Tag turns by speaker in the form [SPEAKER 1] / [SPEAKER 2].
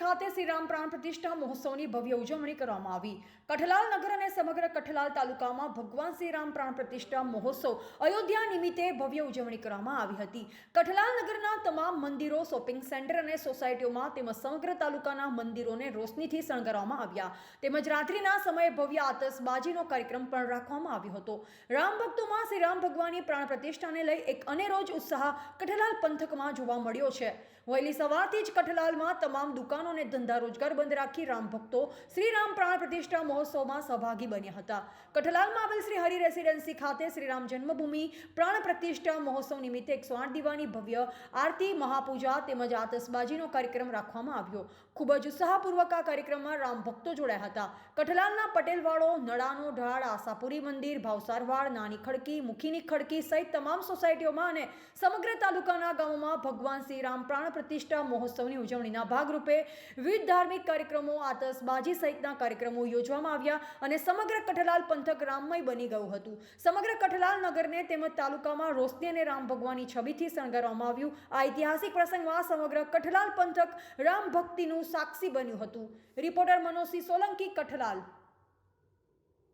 [SPEAKER 1] ખાતે શ્રીરામ પ્રાણ પ્રતિષ્ઠા મહોત્સવની ભવ્ય ઉજવણી કરવામાં આવી. કઠલાલ નગર અને સમગ્ર કઠલાલ તાલુકામાં ભગવાન શ્રીરામ પ્રાણ પ્રતિષ્ઠા મહોત્સવ અયોધ્યા નિમિત્તે ભવ્ય ઉજવણી કરવામાં આવી હતી. કઠલાલ નગરના તમામ મંદિરો, શોપિંગ સેન્ટર અને સોસાયટીઓમાં તેમજ સમગ્ર તાલુકાના મંદિરોને રોશનીથી શણગારવામાં આવ્યા. તેમજ રાત્રિના સમયે ભવ્ય આતશબાજીનો કાર્યક્રમ પણ રાખવામાં આવ્યો હતો. રામ ભક્તોમાં શ્રી રામ ભગવાનની પ્રાણ પ્રતિષ્ઠાને લઈ એક અનેરો ઉત્સાહ કઠલાલ પંથકમાં જોવા મળ્યો છે. વહેલી સવારથી જ કઠલાલમાં તમામ દુકાનો અને ધંધા રોજગાર બંધ રાખી રામ ભક્તો શ્રી રામ પ્રાણ પ્રતિષ્ઠા મહોત્સવમાં સહભાગી બન્યા હતા. કઠલાલમાં આવેલ શ્રી હરિ રેસિડેન્સી ખાતે શ્રી રામ જન્મભૂમિ પ્રાણ પ્રતિષ્ઠા મહોત્સવ નિમિત્તે એકસો આઠ દીવાની ભવ્ય આરતી, મહાપૂજા તેમજ આતશબાજીનો કાર્યક્રમ રાખવામાં આવ્યો. ખૂબ જ ઉત્સાહપૂર્વક આ કાર્યક્રમમાં રામ ભક્તો જોડાયા હતા. કઠલાલના પટેલવાડો નડાનો ઢાળ, આશાપુરી મંદિર, ભાવસારવાડ, નાની ખડકી, મુખીની ખડકી સહિત તમામ સોસાયટીઓમાં અને સમગ્ર તાલુકાના ગામોમાં ભગવાન શ્રી રામ પ્રાણ પ્રતિષ્ઠા મહોત્સવની ઉજવણીના ભાગરૂપે વિવિધ ધાર્મિક કાર્યક્રમો, આતશબાજી સહિતના કાર્યક્રમો યોજવામાં આવ્યા અને સમગ્ર કઠલાલ પંથક રામમય બની ગયું હતું. સમગ્ર કઠલાલ નગરને તેમજ તાલુકામાં રોશની અને રામ ભગવાનની છબીથી શણગારવામાં આવ્યું. આ ઐતિહાસિક પ્રસંગમાં સમગ્ર કઠલાલ પંથક રામ ભક્તિનું સાક્ષી બન્યું હતું. રિપોર્ટર મનોજસિંહ સોલંકી, કઠલાલ.